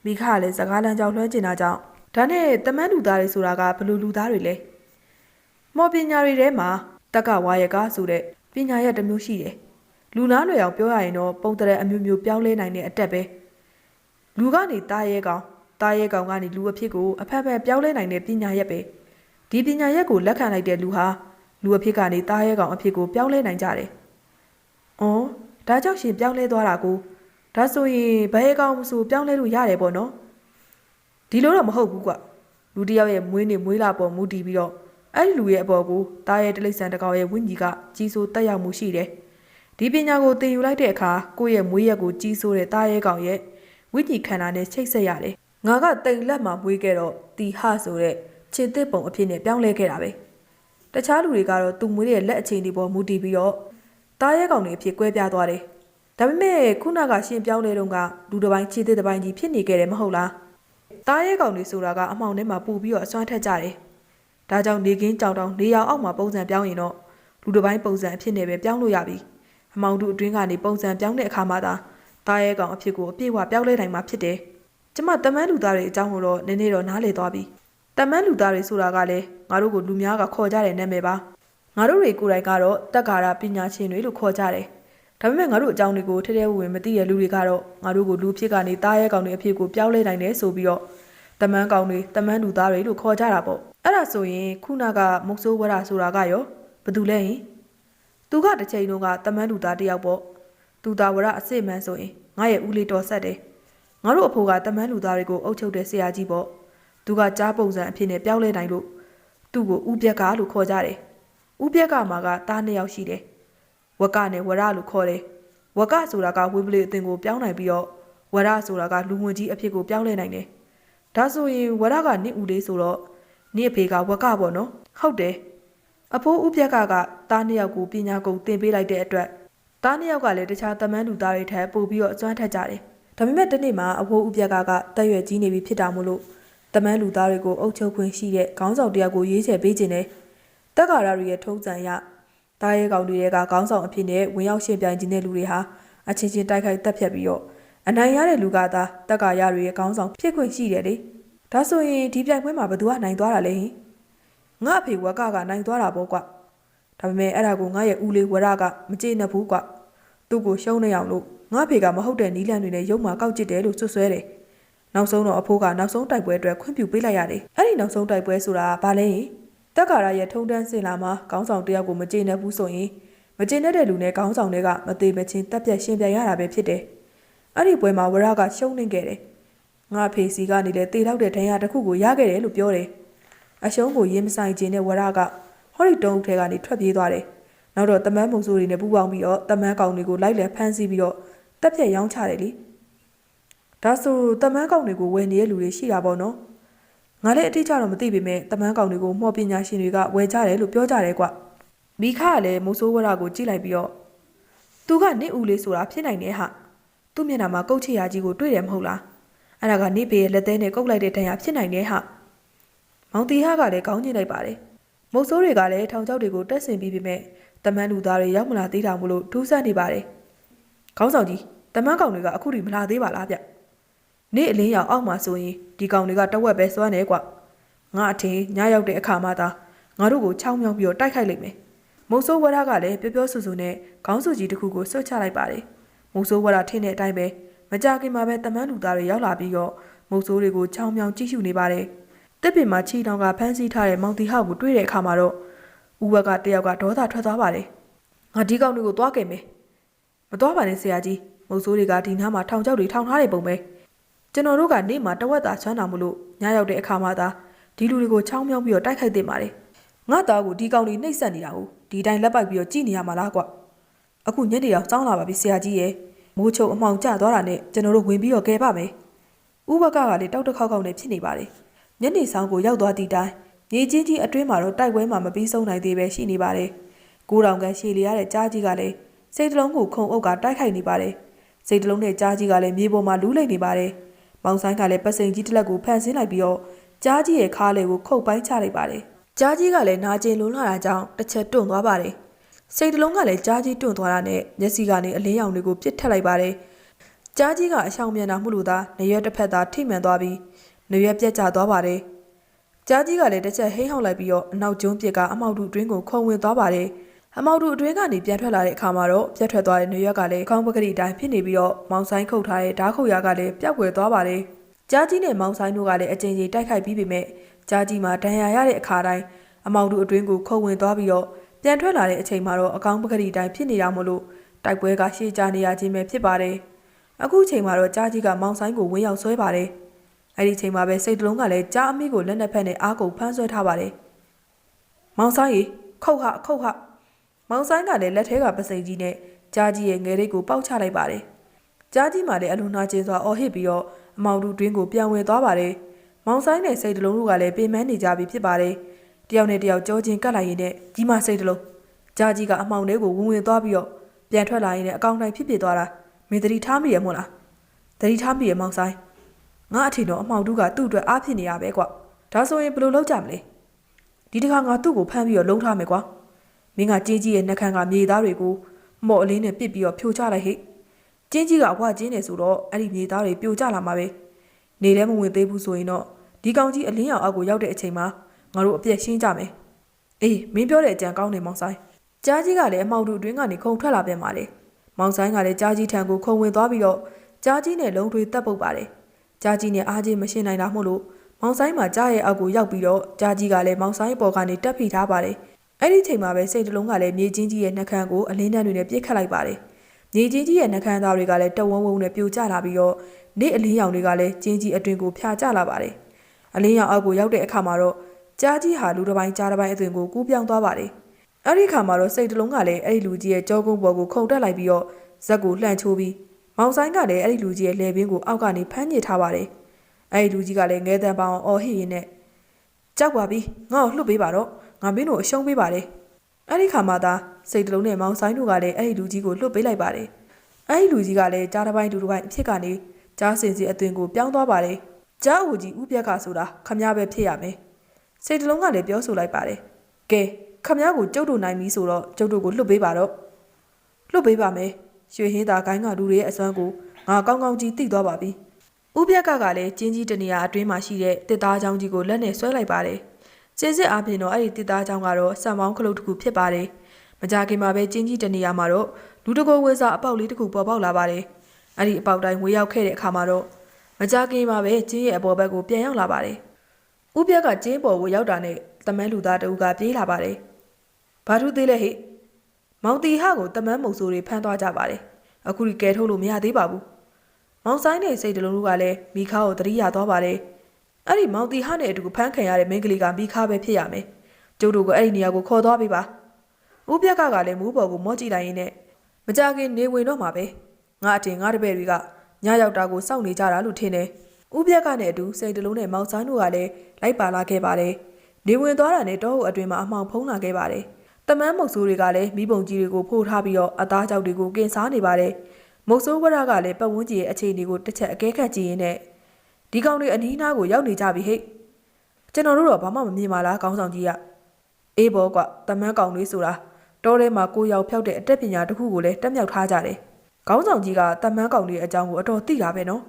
မိခကလည်းစကားလမ်းကြောင်းလွှမ်းကျင်တာကြောင့်ဒါနဲ့တမန်လူသားတွေဆိုတာကဘလို့လူသားတွေလဲမော်ပညာတွေထဲမှာတက္ကဝါရကဆိုတဲ့ပညာရတစ်မျိုးရှိတယ်လူနာလွယ်အောင်ပြောရရင်တော့ပုံတရအမျိုးမျိုးပြောင်းလဲနိုင်တဲ့အတက်ပဲလူကနေတာရဲကောင်တာရဲကောင်ကနေလူအဖြစ်ကိုအဖက်ဖက်ပြောင်းလဲနိုင်တဲ့ပညာရက်ပဲဒီပညာရက်ကိုလက်ခံလိုက်တဲ့လူဟာ လူအဖြစ်ကနေသားရဲကောင်အဖြစ်ကိုပြောင်းလဲနိုင်ကြတယ်။အော်ဒါကြောင့်ရှင်ပြောင်းလဲသွားတာကိုဒါဆိုရင်ဘယ်ကောင်မဆိုပြောင်းလဲလို့ရတယ်ပေါ့နော်။ဒီလိုတော့မဟုတ်ဘူးကွ။လူတယောက်ရဲ့မွေးနေမွေးလာပေါ်မူတည်ပြီးတော့အဲ့ဒီလူရဲ့အပေါ်ကိုသားရဲတလိษံတကောင်ရဲ့ဝိညာဉ်ကကြီးစိုးတက်ရောက်မှုရှိတယ်။ဒီပညာကိုသင်ယူလိုက်တဲ့အခါကိုယ့်ရဲ့မွေးရက်ကိုကြီးစိုးတဲ့သားရဲကောင်ရဲ့ဝိညာဉ်ခန္ဓာနဲ့ချိတ်ဆက်ရတယ်။ငါကတိမ်လက်မှာမွေးခဲ့တော့တီဟဆိုတဲ့ခြေသစ်ပုံအဖြစ်နဲ့ပြောင်းလဲခဲ့တာပဲ။ တခြားလူတွေကတော့သူ့မွေးရဲ့လက်အခြေအနေပေါ်မူတည်ပြီးတော့တားရဲကောင်တွေအဖြစ်ကွဲပြားသွားတယ်။ဒါပေမဲ့ခုနကရှင်ပြောင်းလဲတော့ကလူတစ်ပိုင်းခြေသစ်တစ်ပိုင်းကြီးဖြစ်နေခဲ့တယ်မဟုတ်လား။တားရဲကောင်တွေဆိုတာကအမှောင်ထဲမှာပူပြီးတော့အစွမ်းထက်ကြတယ်။ဒါကြောင့်နေကင်းကြောင်တောင်နေရောင်အောက်မှာပုံစံပြောင်းရင်တော့လူတစ်ပိုင်းပုံစံအဖြစ်နဲ့ပဲပြောင်းလို့ရပြီ။အမောင်တို့အတွင်းကနေပုံစံပြောင်းတဲ့အခါမှာသာတားရဲကောင်အဖြစ်ကိုအပြည့်အဝပြောင်းလဲနိုင်မှာဖြစ်တယ်။ကျမတမန်းလူသားတွေအကြောင်းကိုတော့နည်းနည်းတော့နားလည်သွားပြီ။တမန်းလူသားတွေဆိုတာကလည်း ငါတို့ကိုလူများကခေါ်ကြတဲ့နာမည်ပါ။ငါတို့တွေကိုယ်တိုင်ကတော့တက်ကာရပညာရှင်တွေလို့ခေါ်ကြတယ်။ဒါပေမဲ့ငါတို့အကြောင်းတွေကိုထဲထဲဝင်ဝင်မသိတဲ့လူတွေကတော့ငါတို့ကိုလူဖြစ်ကနေတားရဲကောင်တွေအဖြစ်ကိုပြောင်းလဲနိုင်တယ်ဆိုပြီးတော့တမန်းကောင်တွေတမန်းလူသားတွေလို့ခေါ်ကြတာပေါ့။အဲ့ဒါဆိုရင်ခုနကမုတ်ဆိုးဝရဆိုတာကရောဘယ်သူလဲဟင်။သူကတစ်ချိန်လုံးကတမန်းလူသားတစ်ယောက်ပေါ့။သူသားဝရအစစ်မှန်ဆိုရင်ငါရဲ့ဦးလေးတော်ဆက်တယ်။ငါတို့အဖိုးကတမန်းလူသားတွေကိုအုပ်ချုပ်တဲ့ဆရာကြီးပေါ့။သူကကြားပုံစံအဖြစ်နဲ့ပြောင်းလဲနိုင်လို့ သူ့ကိုဦးပြက်ကလို့ခေါ်ကြတယ်။ဥပြက်ကမှာကတားနှစ်ယောက်ရှိတယ်။ဝကနဲ့ဝရလို့ခေါ်တယ်။ဝကဆိုတာကဝိပလိအသင်ကိုပြောင်းနိုင်ပြီးတော့ဝရဆိုတာကလူဝင်ကြီးအဖြစ်ကိုပြောင်းလဲနိုင်တယ်။ဒါဆိုရင်ဝရကနင့်ဦးလေးဆိုတော့နင့်အဖေကဝကပေါ့နော်။ဟုတ်တယ်။အဖိုးဥပြက်ကကတားနှစ်ယောက်ကိုပညာကုန်သင်ပေးလိုက်တဲ့အတွက်တားနှစ်ယောက်ကလည်းတခြားတမန်းလူသားတွေထက်ပိုပြီးတော့အကျွမ်းထက်ကြတယ်။ဒါပေမဲ့ဒီနေ့မှာအဖိုးဥပြက်ကကတက်ရွယ်ကြီးနေပြီဖြစ်တာမို့လို့ တမန်းလူသားတွေကိုအုပ်ချုပ်ခွင့်ရှိတဲ့ခေါင်းဆောင်တစ်ယောက်ကိုရွေးချယ်ပေးခြင်းနဲ့တက်ကာရတွေရဲ့ထုံးစံရတားရဲကောင်တွေရဲ့ကခေါင်းဆောင်အဖြစ်နဲ့ဝင်ရောက်ရှင်ပြိုင်ခြင်းတဲ့လူတွေဟာအချင်းချင်းတိုက်ခိုက်တက်ဖြတ်ပြီးတော့အနိုင်ရတဲ့လူကသာတက်ကာရတွေရဲ့ခေါင်းဆောင်ဖြစ်ခွင့်ရှိတယ်လေဒါဆိုရင်ဒီပြိုင်ပွဲမှာဘယ်သူကနိုင်သွားတာလဲဟင်ငါအဖေဝက်ကကနိုင်သွားတာပေါ့ကွာဒါပေမဲ့အဲ့ဒါကိုငါရဲ့ဦးလေးဝရကမကျေနပ်ဘူးကွာသူ့ကိုရှုံးနေအောင်လို့ငါအဖေကမဟုတ်တဲ့နီးလန့်တွေနဲ့ရုံမှာကောက်ကျစ်တယ်လို့ဆွဆွဲတယ် နောက်ဆုံးတော့အဖိုးကနောက်ဆုံးတိုက်ပွဲအတွက်ခွင့်ပြုပေးလိုက်ရတယ်အဲ့ဒီနောက်ဆုံးတိုက်ပွဲဆိုတာဘာလဲဟင်တက်ကာရရဲ့ထုံတန်းစင်လာမှာခေါင်းဆောင်တယောက်ကိုမကျေနပ်ဘူးဆိုရင်မကျေနပ်တဲ့လူနဲ့ခေါင်းဆောင်တွေကမသေးမချင်းတက်ပြက်ရှင်းပြရတာပဲဖြစ်တယ်။အဲ့ဒီပွဲမှာဝရကရှုံးနေခဲ့တယ်။ငါဖေစီကနေလည်းတေလောက်တဲ့ဒဏ်ရာတစ်ခုကိုရခဲ့တယ်လို့ပြောတယ်အရှုံးကိုရင်မဆိုင်ခြင်းနဲ့ဝရကဟော်ရီတုံးထဲကနေထွက်ပြေးသွားတယ်နောက်တော့တမန်းမုံဆိုးတွေနဲ့ပူးပေါင်းပြီးတော့တမန်းကောင်တွေကိုလိုက်လည်ဖမ်းဆီးပြီးတော့တက်ပြက်ရောင်းချတယ်လေ ဒါဆိုတမန်းကောင်တွေကိုဝယ်နေတဲ့လူတွေရှိတာပေါ့နော်ငါလည်းအတိအကျတော့မသိပေမဲ့တမန်းကောင်တွေကိုမော်ပညာရှင်တွေကဝယ်ကြတယ်လို့ပြောကြတယ်ကွမိခကလည်းမိုးဆိုးဝရကိုကြည့်လိုက်ပြီးတော့သူကနေဦးလေးဆိုတာဖြစ်နိုင်တယ်ဟာသူ့မျက်နှာမှာကုတ်ချရာကြီးကိုတွေ့တယ်မဟုတ်လားအဲ့ဒါကနေဖေရဲ့လက်သေးနဲ့ကုတ်လိုက်တဲ့ဒဏ်ရာဖြစ်နိုင်တယ်ဟာမောင်တီဟာကလည်းကောင်းကျင်လိုက်ပါတယ်မုတ်ဆိုးတွေကလည်းထောင်ချောက်တွေကိုတက်ဆင်ပြီးပြီမဲ့တမန်းလူသားတွေရောက်မလာသေးတာမို့လို့ထူးဆန်းနေပါတယ်ခေါင်းဆောင်ကြီးတမန်းကောင်တွေကအခုထိမလာသေးပါလားဗျ နေ့အလင်းရောင်အောက်မှာဆိုရင်ဒီကောင်တွေကတဝက်ပဲစွမ်းနေကွငါအထင်ညရောက်တဲ့အခါမှသာငါတို့ကိုချောင်းမြောင်းပြီးတော့တိုက်ခိုက်လိုက်မယ်မုံဆိုးဝရကလည်းပြောပြောဆူဆူနဲ့ခေါင်းဆူကြီးတစ်ခုကိုဆွတ်ချလိုက်ပါတယ်။မုံဆိုးဝရထင်းတဲ့အတိုင်းပဲမကြခင်မှာပဲတမန်းလူသားတွေရောက်လာပြီးတော့မုံဆိုးတွေကိုချောင်းမြောင်းကြည့်ရှုနေပါတယ်။တစ်ပင်မှာချီတောင်ကဖမ်းဆီးထားတဲ့မောင်တီဟောက်ကိုတွေ့တဲ့အခါမှာတော့ဦးဝက်ကတယောက်ကဒေါသထွက်သွားပါတယ်။ငါဒီကောင်တွေကိုသွားခဲ့မယ်။မသွားပါနဲ့ဆရာကြီးမုံဆိုးတွေကဒီနားမှာထောင်ချောက်တွေထောင်ထားတဲ့ပုံပဲ။ ကျွန်တော်တို့ကနေ့မှာတဝက်သာချမ်းသာမှုလို့ညရောက်တဲ့အခါမှာသာဒီလူတွေကိုချောင်းမြောင်းပြီးတော့တိုက်ခိုက်တင်ပါတယ်။ငါသားကိုဒီကောင်တွေနှိပ်စက်နေတာကိုဒီတိုင်းလက်ပိုက်ပြီးတော့ကြည်နေရမှာလားကွ။အခုညနေရောက်စောင်းလာပါပြီဆရာကြီးရဲ့မိုးချုပ်အမှောင်ကျသွားတာနဲ့ကျွန်တော်တို့ဝင်ပြီးတော့ကဲပါမယ်။ဥဘကကလည်းတောက်တစ်ခေါက်ခေါက်နဲ့ဖြစ်နေပါတယ်။ညနေဆောင်ကိုရောက်သွားသည့်တိုင်မြေချင်းကြီးအတွင်းမှာတော့တိုက်ပွဲမှာမပြီးဆုံးနိုင်သေးပဲရှိနေပါတယ်။ကိုးတောင်ကန်ရှည်လျရတဲ့ကြားကြီးကလည်းစိတ်တလုံးကိုခုံအုပ်ကတိုက်ခိုက်နေပါတယ်။စိတ်တလုံးနဲ့ကြားကြီးကလည်းမြေပေါ်မှာလူးလိုက်နေပါတယ်။ မောင်ဆိုင်ကလည်းပစိန်ကြီးတစ်လက်ကိုဖန်ဆင်းလိုက်ပြီးတော့ကြားကြီးရဲ့ခါးလေးကိုခုတ်ပိုင်းချလိုက်ပါတယ်။ကြားကြီးကလည်းနာကျင်လွန်းလာတာကြောင့်တစ်ချက်တွန့်သွားပါတယ်။စိတ်တလုံးကလည်းကြားကြီးတွန့်သွားတာနဲ့မျက်စိကနေအလင်းရောင်တွေကိုပြစ်ထက်လိုက်ပါတယ်။ကြားကြီးကအရှောင်မြန်တာမှုလို့သာနေရွက်တစ်ဖက်သာထိမှန်သွားပြီးနေရွက်ပြက်ကျသွားပါတယ်။ကြားကြီးကလည်းတစ်ချက်ဟိမ့်ဟောက်လိုက်ပြီးတော့အနောက်ကျုံးပစ်ကအမောက်တူအတွင်းကိုခုံဝင်သွားပါတယ်။ အမောက်တူအတွင်းကနေပြန်ထွက်လာတဲ့အခါမှာတော့ပြက်ထွက်သွားတဲ့နေရွက်ကလည်းခေါင်းပကတိတိုင်းဖြစ်နေပြီးတော့မောင်ဆိုင်ခုတ်ထားတဲ့ဓာတ်ခုတ်ရကလည်းပျောက်ကွယ်သွားပါတယ်။ကြားကြီးနဲ့မောင်ဆိုင်တို့ကလည်းအကြိမ်ကြိမ်တိုက်ခိုက်ပြီးပေမဲ့ကြားကြီးမှာဒဏ်ရာရတဲ့အခါတိုင်းအမောက်တူအတွင်းကိုခုံဝင်သွားပြီးတော့ပြန်ထွက်လာတဲ့အချိန်မှာတော့အကောင်းပကတိတိုင်းဖြစ်နေတာမို့လို့တိုက်ပွဲကရှေ့ကျနေရခြင်းပဲဖြစ်ပါတယ်။အခုချိန်မှာတော့ကြားကြီးကမောင်ဆိုင်ကိုဝင်းရောက်ဆွဲပါတယ်။အဲ့ဒီချိန်မှာပဲစိတ်တလုံးကလည်းကြားအမိကိုလက်နဲ့ဖက်နဲ့အားကုန်ဖမ်းဆွဲထားပါတယ်။မောင်ဆိုင်ရေခုတ်ဟခုတ်ဟ မောင်ဆိုင်ကလည်းလက်ထဲကပစိန်ကြီးနဲ့ကြားကြီးရဲ့ငယ်လေးကိုပေါက်ချလိုက်ပါတယ်။ကြားကြီးမှလည်းအလွန်နာကျင်စွာအော်ဟစ်ပြီးတော့အမောင်တူတွင်းကိုပြန်ဝင်သွားပါတယ်။မောင်ဆိုင်နဲ့စိတ်တလုံးတို့ကလည်းပြင်ပန်းနေကြပြီဖြစ်ပါတယ်။တယောက်နဲ့တယောက်ကြောချင်းကတ်လိုက်ရင်နဲ့ကြီးမစိတ်တလုံးကြားကြီးကအမောင်လေးကိုဝင်ဝင်သွားပြီးတော့ပြန်ထွက်လာရင်လည်းအကောင့်တိုင်းဖြစ်ဖြစ်သွားတာမင်းသတိထားမိရမို့လားသတိထားမိရမောင်ဆိုင်ငါအထင်တော့အမောင်တူကသူ့အတွက်အားဖြစ်နေရပဲကွာဒါဆိုရင်ဘယ်လိုလုပ်ကြမလဲဒီတစ်ခါငါသူ့ကိုဖမ်းပြီးတော့လုံးထားမယ်ကွာ မင်းကကျင်းကြီးရဲ့နှက်ခမ်းကမြေသားတွေကိုမော့အလေးနဲ့ပစ်ပြီးတော့ဖြိုချလိုက်ဟိကျင်းကြီးကဝကျင်းနေဆိုတော့အဲ့ဒီမြေသားတွေပြိုကျလာမှာပဲနေလည်းမဝင်သေးဘူးဆိုရင်တော့ဒီကောင်ကြီးအလင်းရောင်အောက်ကိုရောက်တဲ့အချိန်မှာငါတို့အပြက်ရှင်းကြမယ်အေးမင်းပြောတဲ့အကြံကောင်းနေမောင်ဆိုင်ကြားကြီးကလည်းအမောင်တူအတွင်းကနေခုံထွက်လာပြန်ပါလေမောင်ဆိုင်ကလည်းကြားကြီးထံကိုခုံဝင်သွားပြီးတော့ကြားကြီးနဲ့လုံးထွေးတက်ပုတ်ပါတယ်ကြားကြီးနဲ့အားကြီးမရှင်းနိုင်တာမို့လို့မောင်ဆိုင်မှာကြားရဲ့အောက်ကိုရောက်ပြီးတော့ကြားကြီးကလည်းမောင်ဆိုင်ပေါ်ကနေတက်ဖိထားပါတယ် အဲ့ဒီချိန်မှာပဲစိတ်တလုံးကလည်းမြေချင်းကြီးရဲ့နှက်ခမ်းကိုအလင်းတန်းတွေနဲ့ပြစ်ခတ်လိုက်ပါတယ်မြေချင်းကြီးရဲ့နှက်ခမ်းသားတွေကလည်းတဝုံဝုံနဲ့ပြိုကျလာပြီးတော့နေ့အလင်းရောင်တွေကလည်းကျင်းကြီးအတွင်ကိုဖျာကျလာပါတယ်အလင်းရောင်အောက်ကိုရောက်တဲ့အခါမှာတော့ကြားကြီးဟာလူတစ်ပိုင်းကြားတစ်ပိုင်းအတွင်ကိုကူးပြောင်းသွားပါတယ်အဲ့ဒီခါမှာတော့စိတ်တလုံးကလည်းအဲ့ဒီလူကြီးရဲ့ကြောကုန်းပေါ်ကိုခုန်တက်လိုက်ပြီးတော့ဇက်ကိုလှန့်ချိုးပြီးမောင်ဆိုင်ကလည်းအဲ့ဒီလူကြီးရဲ့လေပင်ကိုအောက်ကနေဖမ်းညစ်ထားပါတယ်အဲ့ဒီလူကြီးကလည်းငဲတန်ပအောင်အော်ဟစ်ရင်းနဲ့ကြောက်ပါပြီငါ့ကိုလှုပ်ပေးပါတော့ ငါမင်းတို့အရှုံးပေးပါတယ်အဲ့ဒီခါမှသာစိတ်တလုံးနဲ့မောင်ဆိုင်တို့ကလည်းအဲ့ဒီလူကြီးကိုလှုပ်ပေးလိုက်ပါတယ်အဲ့ဒီလူကြီးကလည်းကြားတစ်ပိုင်းဒူတစ်ပိုင်းအဖြစ်ကနေကြားစင်စီအသွင်ကိုပြောင်းသွားပါတယ်ကြားဦးကြီးဥပြက်ကဆိုတာခမရပဲဖြစ်ရမယ်စိတ်တလုံးကလည်းပြောဆိုလိုက်ပါတယ်ကဲခမရကိုကျုပ်တို့နိုင်ပြီဆိုတော့ကျုပ်တို့ကိုလှုပ်ပေးပါတော့လှုပ်ပေးပါမယ်ရွှေဟင်းသာကိုင်းကလူတွေရဲ့အစွမ်းကိုငါကောင်းကောင်းကြီးသိသွားပါပြီဥပြက်ကကလည်းကျင်းကြီးတနေရာအတွင်းမှာရှိတဲ့တစ်သားချောင်းကြီးကိုလက်နဲ့ဆွဲလိုက်ပါတယ် ကျင်းစစ်အပြင်တော့အဲ့ဒီတစ်သားချောင်းကတော့စံပေါင်းခလုတ်တစ်ခုဖြစ်ပါတယ်မကြခင်မှာပဲကျင်းကြီးတနေရာမှာတော့လူတကောဝဲစားအပေါက်လေးတစ်ခုပေါ်ပေါက်လာပါတယ်အဲ့ဒီအပေါက်တိုင်းဝေရောက်ခဲ့တဲ့အခါမှာတော့မကြခင်မှာပဲကျင်းရဲ့အပေါ်ဘက်ကိုပြန်ရောက်လာပါတယ်ဥပြက်ကကျင်းပေါ်ကိုရောက်တာနဲ့တမန်းလူသားတအူးကပြေးလာပါတယ်ဘာထူးသေးလဲဟိမောင်တီဟကိုတမန်းမုံဆိုးတွေဖမ်းသွားကြပါတယ်အခုဒီကဲထုတ်လို့မရသေးပါဘူးမောင်ဆိုင်နဲ့စိတ်တလုံးတို့ကလည်းမိခါကိုတတိယသွားပါတယ် အဲ့ဒီမောင်တီဟနဲ့အတူဖမ်းခံရတဲ့မိန်းကလေးကမိခါပဲဖြစ်ရမယ်ကျုပ်တို့ကအဲ့ဒီနေရာကိုခေါ်သွားပေးပါဦးပြက်ကကလည်းမူးပေါ်ကိုမော့ကြည့်လိုက်ရင်းနဲ့မကြခင်နေဝင်တော့မှာပဲငါအတင်ငါတပည့်တွေကညရောက်တာကိုစောင့်နေကြတာလို့ထင်တယ်ဦးပြက်ကနဲ့အတူစိတ်တလုံးနဲ့မောင်ဆိုင်တို့ကလည်းလိုက်ပါလာခဲ့ပါတယ်နေဝင်သွားတာနဲ့တောအုပ်အတွင်မှာအမှောင်ဖုံးလာခဲ့ပါတယ်တမန်းမုတ်ဆိုးတွေကလည်းမိဘုံကြီးတွေကိုဖိုးထားပြီးတော့အသားကြောက်တွေကိုကင်စားနေပါတယ်မုတ်ဆိုးဝရကလည်းပတ်ဝန်းကျင်ရဲ့အခြေအနေကိုတစ်ချက်အကဲခတ်ကြည့်ရင်းနဲ့ ဒီကောင်တွေအနီးနားကိုရောက်နေကြပြီဟဲ့ကျွန်တော်တို့တော့ဘာမှမမြင်ပါလားကောင်းဆောင်ကြီးကအေးဘောကွတမန်းကောင်တွေဆိုတာတောထဲမှာကိုရောက်ဖြောက်တဲ့အတက်ပညာတစ်ခုကိုလည်းတက်မြောက်ထားကြတယ်ခေါင်းဆောင်ကြီးကတမန်းကောင်တွေအကြောင်းကိုအတော်သိတာပဲနော်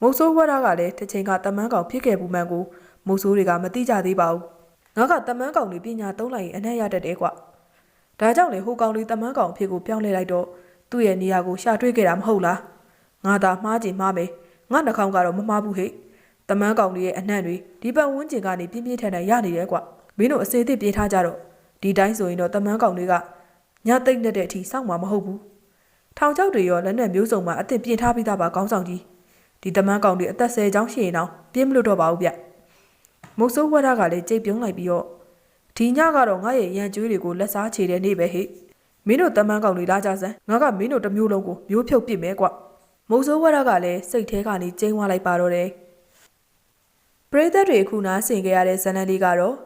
မုတ်ဆိုးဝရကလည်းတစ်ချိန်ကတမန်းကောင်ဖြစ်ခဲ့ဘူးမှန်ကိုမုတ်ဆိုးတွေကမသိကြသေးပါဘူး။ငါကတမန်းကောင်တွေပညာသုံးလိုက်ရင်အနက်ရတတ်တယ်ကွ။ဒါကြောင့်လေဟိုကောင်လေးတမန်းကောင်အဖြစ်ကိုပြောင်းလဲလိုက်တော့သူ့ရဲ့နေရာကိုရှာတွေ့ခဲ့တာမဟုတ်လား။ငါသာမှားကြည့်မှားမယ်။ ငါနှာခေါင်းကတော့မမှားဘူးဟဲ့။တမန်းကောင်လေးရဲ့အနှံ့တွေဒီပတ်ဝန်းကျင်ကနေပြင်းပြင်းထန်ထန်ရနေတယ်ကွ။မင်းတို့အစေအသစ်ပြေးထားကြတော့ဒီတိုင်းဆိုရင်တော့တမန်းကောင်တွေကညသိမ့်တဲ့အထိစောင့်မှာမဟုတ်ဘူး။ထောင်ချောက်တွေရောလက်နဲ့မျိုးစုံမှာအသစ်ပြင်ထားပြီးသားပါကောင်းဆောင်ကြီးဒီတမန်းကောင်တွေအသက်၁၀ချောင်းရှိရင်တော့ပြင်းမလို့တော့ပါဘူးဗျမုတ်ဆိုးဝရကလည်းကြိတ်ပြုံးလိုက်ပြီးတော့ဒီညကတော့ငါရဲ့ရန်ကျွေးတွေကိုလက်စားချေတဲ့နေ့ပဲဟဲ့မင်းတို့တမန်းကောင်တွေလာကြစမ်းငါကမင်းတို့တစ်မျိုးလုံးကိုမျိုးဖြုတ်ပစ်မယ်ကွ မုတ်ဆိုးဝရကလည်းစိတ်ထဲကနေကျင်းသွားလိုက်ပါတော့တယ်ပရိသတ်တွေခုနာဆင်ခဲ့ရတဲ့ဇလန်လေးကတော့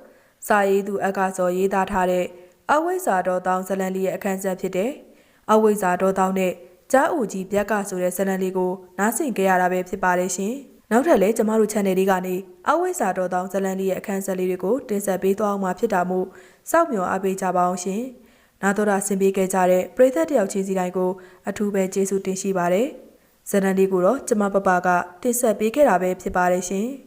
စာရေးသူအက္ခစောရေးသားထားတဲ့အဝိဇ္ဇာတော်တောင်းဇလန်လေးရဲ့အခန်းဆက်ဖြစ်တဲ့အဝိဇ္ဇာတော်တောင်းနဲ့ကြားအိုကြီးပြက်ကဆိုတဲ့ဇလန်လေးကိုနားဆင်ကြရတာပဲဖြစ်ပါတယ်ရှင်။နောက်ထပ်လည်းကျမတို့ channel လေးကနေအဝိဇ္ဇာတော်တောင်းဇလန်လေးရဲ့အခန်းဆက်လေးတွေကိုတင်ဆက်ပေးသွားအောင်မှာဖြစ်တာမို့စောင့်မျှော်အားပေးကြပါအောင်ရှင်။နာတော်တာဆင်ပေးခဲ့ကြတဲ့ပရိသတ်တယောက်ချင်းစီတိုင်းကိုအထူးပဲကျေးဇူးတင်ရှိပါတယ်။ ဇလန်လေးကိုတော့ကျမပပကတင်ဆက်ပေးခဲ့တာပဲဖြစ်ပါတယ်ရှင်။